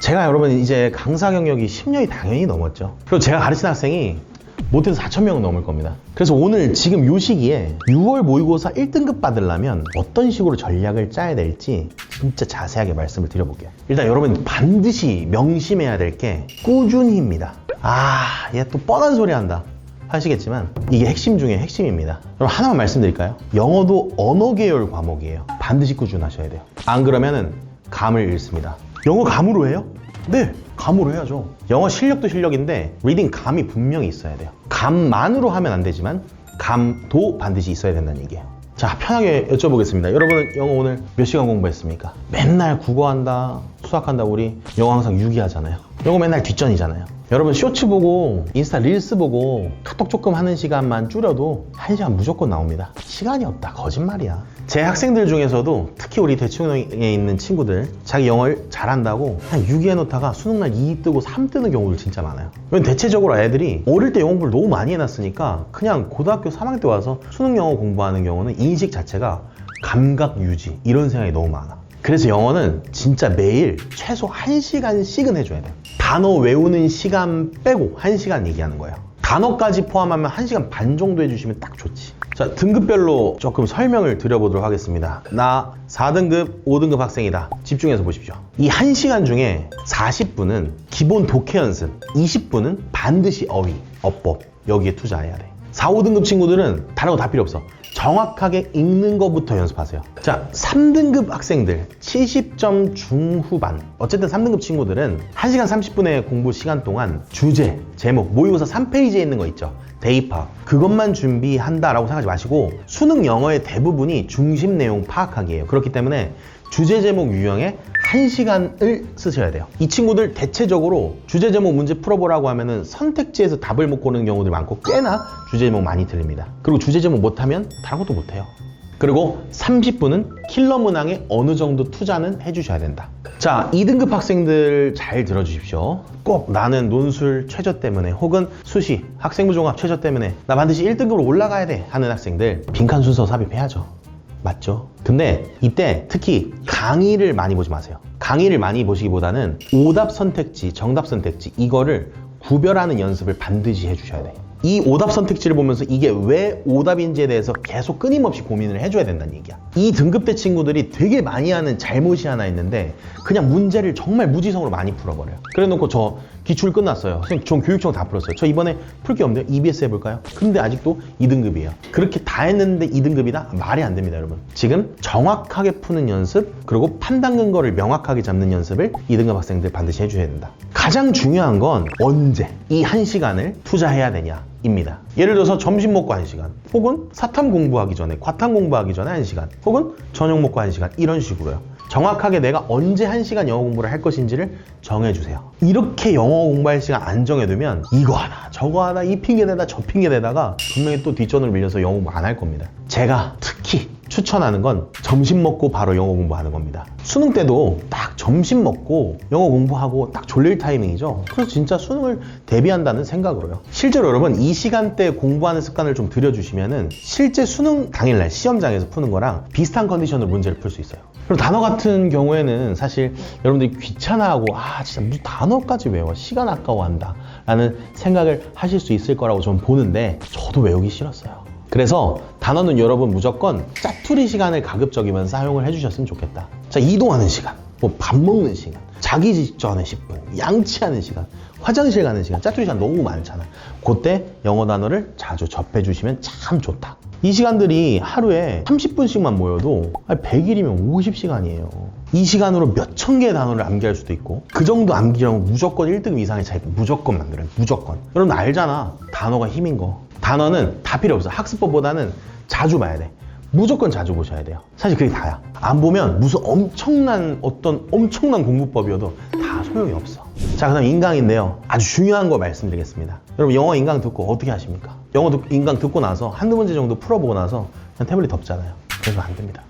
제가 여러분 이제 강사 경력이 10년이 당연히 넘었죠. 그리고 제가 가르치는 학생이 못해도 4,000명은 넘을 겁니다. 그래서 오늘 지금 요 시기에 6월 모의고사 1등급 받으려면 어떤 식으로 전략을 짜야 될지 진짜 자세하게 말씀을 드려볼게요. 일단 여러분 반드시 명심해야 될 게 꾸준히입니다. 아, 얘 또 뻔한 소리 한다. 하시겠지만 이게 핵심 중에 핵심입니다. 그럼 하나만 말씀드릴까요? 영어도 언어 계열 과목이에요. 반드시 꾸준하셔야 돼요. 안 그러면은 감을 잃습니다. 영어 감으로 해요? 네, 감으로 해야죠. 영어 실력도 실력인데 리딩 감이 분명히 있어야 돼요. 감만으로 하면 안 되지만 감도 반드시 있어야 된다는 얘기예요. 자, 편하게 여쭤보겠습니다. 여러분은 영어 오늘 몇 시간 공부했습니까? 맨날 국어한다, 수학한다, 우리 영어 항상 유기하잖아요. 영어 맨날 뒷전이잖아요. 여러분 쇼츠 보고 인스타 릴스 보고 카톡 조금 하는 시간만 줄여도 한 시간 무조건 나옵니다. 시간이 없다. 거짓말이야. 제 학생들 중에서도 특히 우리 대충에 있는 친구들 자기 영어를 잘한다고 그냥 6위 해놓다가 수능날 2 뜨고 3 뜨는 경우들 진짜 많아요. 왜냐면 대체적으로 애들이 어릴 때 영어 공부를 너무 많이 해놨으니까 그냥 고등학교 3학년 때 와서 수능 영어 공부하는 경우는 인식 자체가 감각 유지 이런 생각이 너무 많아. 그래서 영어는 진짜 매일 최소 1시간씩은 해줘야 돼요. 단어 외우는 시간 빼고 1시간 얘기하는 거예요. 단어까지 포함하면 1시간 반 정도 해주시면 딱 좋지. 자, 등급별로 조금 설명을 드려보도록 하겠습니다. 나 4등급, 5등급 학생이다. 집중해서 보십시오. 이 1시간 중에 40분은 기본 독해 연습, 20분은 반드시 어휘, 어법, 여기에 투자해야 돼. 4, 5등급 친구들은 다른 거 다 필요 없어. 정확하게 읽는 것부터 연습하세요. 자, 3등급 학생들 70점 중후반. 어쨌든 3등급 친구들은 1시간 30분의 공부 시간 동안 주제, 제목, 모의고사 3페이지에 있는 거 있죠. 대입학. 그것만 준비한다라고 생각하지 마시고 수능 영어의 대부분이 중심 내용 파악하기예요. 그렇기 때문에 주제 제목 유형에 1시간을 쓰셔야 돼요. 이 친구들 대체적으로 주제 제목 문제 풀어보라고 하면은 선택지에서 답을 못 고르는 경우들이 많고 꽤나 주제 제목 많이 틀립니다. 그리고 주제 제목 못하면 다른 것도 못해요. 그리고 30분은 킬러 문항에 어느 정도 투자는 해주셔야 된다. 자, 2등급 학생들 잘 들어주십시오. 꼭 나는 논술 최저 때문에 혹은 수시, 학생부 종합 최저 때문에 나 반드시 1등급으로 올라가야 돼 하는 학생들 빈칸 순서 삽입해야죠. 맞죠? 근데 이때 특히 강의를 많이 보지 마세요. 강의를 많이 보시기보다는 오답 선택지, 정답 선택지 이거를 구별하는 연습을 반드시 해주셔야 돼요. 이 오답 선택지를 보면서 이게 왜 오답인지에 대해서 계속 끊임없이 고민을 해줘야 된다는 얘기야. 이 등급대 친구들이 되게 많이 하는 잘못이 하나 있는데 그냥 문제를 정말 무지성으로 많이 풀어버려요. 그래 놓고 저 기출 끝났어요. 선생님, 전 교육청 다 풀었어요. 저 이번에 풀 게 없는데 EBS 해볼까요? 근데 아직도 2등급이에요. 그렇게 다 했는데 2등급이다? 말이 안 됩니다, 여러분. 지금 정확하게 푸는 연습, 그리고 판단 근거를 명확하게 잡는 연습을 2등급 학생들 반드시 해줘야 된다. 가장 중요한 건 언제 이 한 시간을 투자해야 되냐. 입니다. 예를 들어서 점심 먹고 1시간, 혹은 사탐 공부하기 전에, 과탐 공부하기 전에 1시간, 혹은 저녁 먹고 1시간, 이런 식으로요. 정확하게 내가 언제 1시간 영어 공부를 할 것인지를 정해주세요. 이렇게 영어 공부할 시간 안 정해두면 이거 하나, 저거 하나, 이 핑계대다, 저 핑계대다가 분명히 또 뒷전을 밀려서 영어 공부 안 할 겁니다. 제가 특히 추천하는 건 점심 먹고 바로 영어 공부하는 겁니다. 수능 때도 딱 점심 먹고 영어 공부하고 딱 졸릴 타이밍이죠. 그래서 진짜 수능을 대비한다는 생각으로요. 실제로 여러분 이 시간대 공부하는 습관을 좀 들여주시면은 실제 수능 당일날 시험장에서 푸는 거랑 비슷한 컨디션으로 문제를 풀 수 있어요. 그리고 단어 같은 경우에는 사실 여러분들이 귀찮아하고 아 진짜 무슨 단어까지 외워 시간 아까워한다 라는 생각을 하실 수 있을 거라고 저는 보는데 저도 외우기 싫었어요. 그래서 단어는 여러분 무조건 짜투리 시간을 가급적이면 사용을 해주셨으면 좋겠다. 자, 이동하는 시간, 뭐 밥 먹는 시간, 자기 직전에 10분, 양치하는 시간, 화장실 가는 시간, 짜투리 시간 너무 많잖아. 그때 영어 단어를 자주 접해주시면 참 좋다. 이 시간들이 하루에 30분씩만 모여도 100일이면 50시간이에요. 이 시간으로 몇 천 개의 단어를 암기할 수도 있고 그 정도 암기라면 무조건 1등 이상의 차이 무조건 만들어요. 무조건. 여러분 알잖아. 단어가 힘인 거. 단어는 다 필요 없어. 학습법보다는 자주 봐야 돼. 무조건 자주 보셔야 돼요. 사실 그게 다야. 안 보면 무슨 엄청난 어떤 엄청난 공부법이어도 다 소용이 없어. 자, 그 다음 인강인데요. 아주 중요한 거 말씀드리겠습니다. 여러분 영어 인강 듣고 어떻게 하십니까? 영어 듣- 인강 듣고 나서 한두 문제 정도 풀어보고 나서 그냥 태블릿 덮잖아요. 그래서 안 됩니다.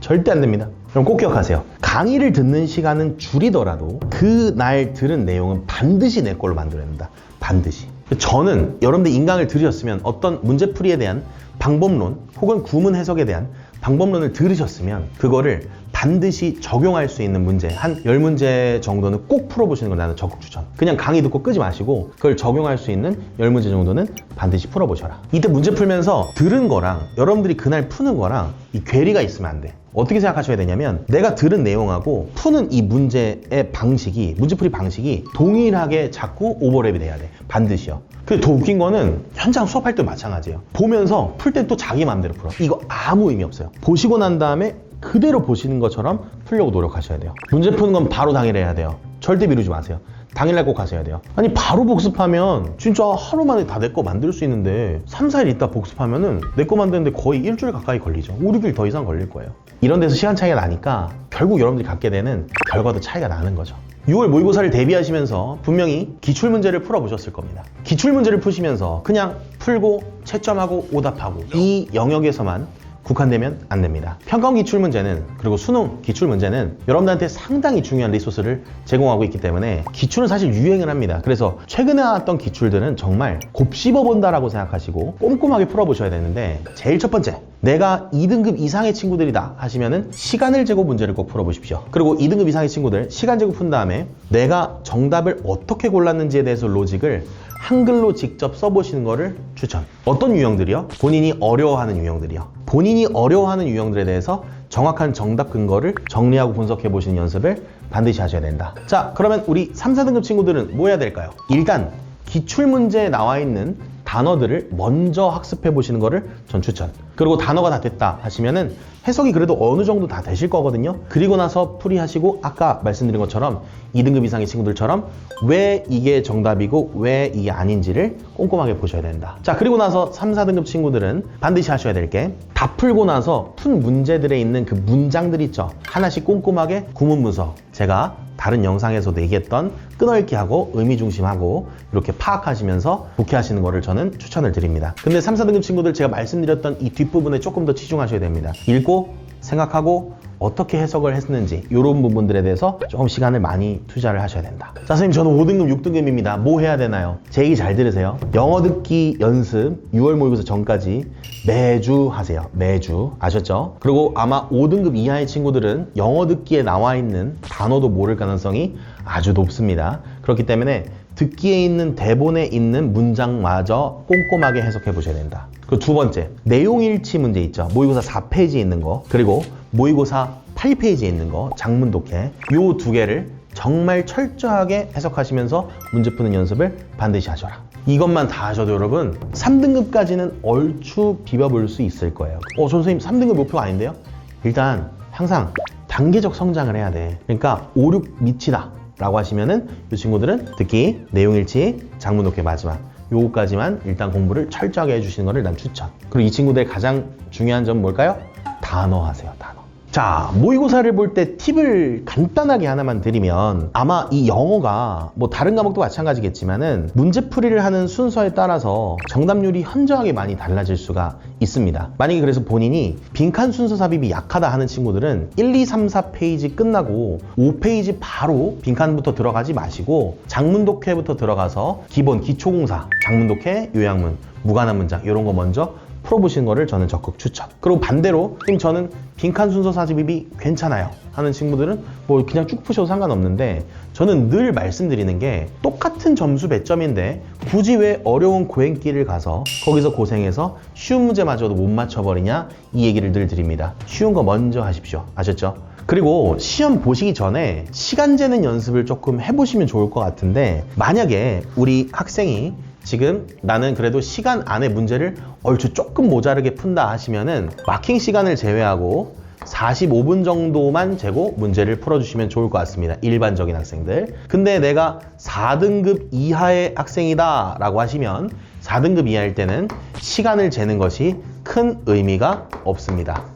절대 안 됩니다. 그럼 꼭 기억하세요. 강의를 듣는 시간은 줄이더라도 그날 들은 내용은 반드시 내 걸로 만들어야 된다. 반드시. 저는 여러분들 인강을 들으셨으면 어떤 문제풀이에 대한 방법론 혹은 구문 해석에 대한 방법론을 들으셨으면 그거를 반드시 적용할 수 있는 문제 한 10문제 정도는 꼭 풀어보시는 걸 나는 적극 추천. 그냥 강의 듣고 끄지 마시고 그걸 적용할 수 있는 10문제 정도는 반드시 풀어보셔라. 이때 문제 풀면서 들은 거랑 여러분들이 그날 푸는 거랑 이 괴리가 있으면 안 돼. 어떻게 생각하셔야 되냐면 내가 들은 내용하고 푸는 이 문제의 방식이 문제풀이 방식이 동일하게 자꾸 오버랩이 돼야 돼. 반드시요. 근데 더 웃긴 거는 현장 수업할 때도 마찬가지예요. 보면서 풀 때 또 자기 마음대로 풀어. 이거 아무 의미 없어요. 보시고 난 다음에 그대로 보시는 것처럼 풀려고 노력하셔야 돼요. 문제 푸는 건 바로 당일 해야 돼요. 절대 미루지 마세요. 당일날 꼭 하셔야 돼요. 아니 바로 복습하면 진짜 하루 만에 다 내 거 만들 수 있는데 3, 4일 있다 복습하면은 내 거 만드는데 거의 일주일 가까이 걸리죠. 5, 6일 더 이상 걸릴 거예요. 이런 데서 시간 차이가 나니까 결국 여러분들이 갖게 되는 결과도 차이가 나는 거죠. 6월 모의고사를 대비하시면서 분명히 기출문제를 풀어보셨을 겁니다. 기출문제를 푸시면서 그냥 풀고 채점하고 오답하고 이 영역에서만 국한되면 안 됩니다. 평가원 기출 문제는 그리고 수능 기출 문제는 여러분들한테 상당히 중요한 리소스를 제공하고 있기 때문에 기출은 사실 유행을 합니다. 그래서 최근에 나왔던 기출들은 정말 곱씹어 본다라고 생각하시고 꼼꼼하게 풀어보셔야 되는데 제일 첫 번째 내가 2등급 이상의 친구들이다 하시면은 시간을 재고 문제를 꼭 풀어보십시오. 그리고 2등급 이상의 친구들 시간 재고 푼 다음에 내가 정답을 어떻게 골랐는지에 대해서 로직을 한글로 직접 써보시는 거를 추천. 어떤 유형들이요? 본인이 어려워하는 유형들이요. 본인이 어려워하는 유형들에 대해서 정확한 정답 근거를 정리하고 분석해 보시는 연습을 반드시 하셔야 된다. 자, 그러면 우리 3, 4등급 친구들은 뭐 해야 될까요? 일단 기출 문제에 나와 있는 단어들을 먼저 학습해 보시는 거를 전 추천. 그리고 단어가 다 됐다 하시면은 해석이 그래도 어느 정도 다 되실 거거든요. 그리고 나서 풀이하시고 아까 말씀드린 것처럼 2등급 이상의 친구들처럼 왜 이게 정답이고 왜 이게 아닌지를 꼼꼼하게 보셔야 된다. 자, 그리고 나서 3, 4등급 친구들은 반드시 하셔야 될 게 다 풀고 나서 푼 문제들에 있는 그 문장들 있죠. 하나씩 꼼꼼하게 구문 분석. 제가 다른 영상에서도 얘기했던 끊어읽기 하고 의미 중심하고 이렇게 파악하시면서 독해하시는 거를 저는 추천을 드립니다. 근데 3, 4등급 친구들 제가 말씀드렸던 이 뒷부분에 조금 더 치중하셔야 됩니다. 읽고 생각하고 어떻게 해석을 했는지 이런 부분들에 대해서 조금 시간을 많이 투자를 하셔야 된다. 자, 선생님 저는 5등급, 6등급입니다. 뭐 해야 되나요? 제 얘기 잘 들으세요. 영어 듣기 연습 6월 모의고사 전까지 매주 하세요. 매주. 아셨죠? 그리고 아마 5등급 이하의 친구들은 영어 듣기에 나와 있는 단어도 모를 가능성이 아주 높습니다. 그렇기 때문에 듣기에 있는 대본에 있는 문장마저 꼼꼼하게 해석해 보셔야 된다. 그리고 두 번째, 내용 일치 문제 있죠. 모의고사 4페이지에 있는 거, 그리고 모의고사 8페이지에 있는 거, 장문 독해. 요 두 개를 정말 철저하게 해석하시면서 문제 푸는 연습을 반드시 하셔라. 이것만 다 하셔도 여러분 3등급까지는 얼추 비벼볼 수 있을 거예요. 어, 저 선생님 3등급 목표가 아닌데요? 일단 항상 단계적 성장을 해야 돼. 그러니까 5, 6 밑이다. 라고 하시면은 이 친구들은 듣기, 내용일치, 장문 독해 마지막 요거까지만 일단 공부를 철저하게 해주시는 거를 난 추천. 그리고 이 친구들의 가장 중요한 점 뭘까요? 단어 하세요, 단어. 자, 모의고사를 볼 때 팁을 간단하게 하나만 드리면 아마 이 영어가 뭐 다른 과목도 마찬가지겠지만은 문제풀이를 하는 순서에 따라서 정답률이 현저하게 많이 달라질 수가 있습니다. 만약에 그래서 본인이 빈칸 순서 삽입이 약하다 하는 친구들은 1, 2, 3, 4페이지 끝나고 5페이지 바로 빈칸부터 들어가지 마시고 장문 독해부터 들어가서 기본 기초공사, 장문 독해, 요약문, 무관한 문장 이런 거 먼저 풀어보시는 거를 저는 적극 추천. 그리고 반대로 선생님 저는 빈칸 순서 사집입이 괜찮아요 하는 친구들은 뭐 그냥 쭉 푸셔도 상관없는데 저는 늘 말씀드리는 게 똑같은 점수 배점인데 굳이 왜 어려운 고행길을 가서 거기서 고생해서 쉬운 문제마저도 못 맞춰버리냐 이 얘기를 늘 드립니다. 쉬운 거 먼저 하십시오. 아셨죠? 그리고 시험 보시기 전에 시간 재는 연습을 조금 해보시면 좋을 것 같은데 만약에 우리 학생이 지금 나는 그래도 시간 안에 문제를 얼추 조금 모자르게 푼다 하시면은 마킹 시간을 제외하고 45분 정도만 재고 문제를 풀어주시면 좋을 것 같습니다. 일반적인 학생들. 근데 내가 4등급 이하의 학생이다 라고 하시면 4등급 이하일 때는 시간을 재는 것이 큰 의미가 없습니다.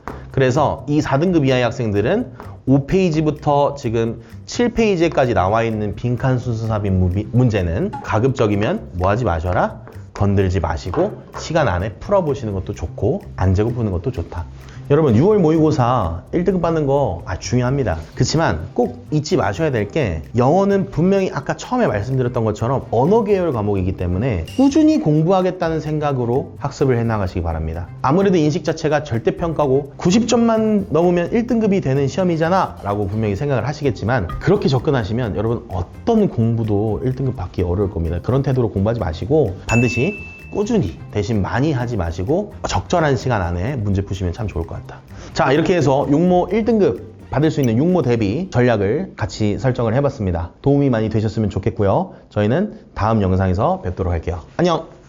그래서 이 4등급 이하의 학생들은 5페이지부터 지금 7페이지까지 나와 있는 빈칸 순서 삽입 무- 문제는 가급적이면 뭐 하지 마셔라? 건들지 마시고 시간 안에 풀어보시는 것도 좋고 안 재고 푸는 것도 좋다. 여러분 6월 모의고사 1등급 받는 거 아, 중요합니다. 그렇지만 꼭 잊지 마셔야 될 게 영어는 분명히 아까 처음에 말씀드렸던 것처럼 언어 계열 과목이기 때문에 꾸준히 공부하겠다는 생각으로 학습을 해나가시기 바랍니다. 아무래도 인식 자체가 절대평가고 90점만 넘으면 1등급이 되는 시험이잖아 라고 분명히 생각을 하시겠지만 그렇게 접근하시면 여러분 어떤 공부도 1등급 받기 어려울 겁니다. 그런 태도로 공부하지 마시고 반드시 꾸준히 대신 많이 하지 마시고 적절한 시간 안에 문제 푸시면 참 좋을 것 같다. 자 이렇게 해서 육모 1등급 받을 수 있는 육모 대비 전략을 같이 설정을 해봤습니다. 도움이 많이 되셨으면 좋겠고요. 저희는 다음 영상에서 뵙도록 할게요. 안녕!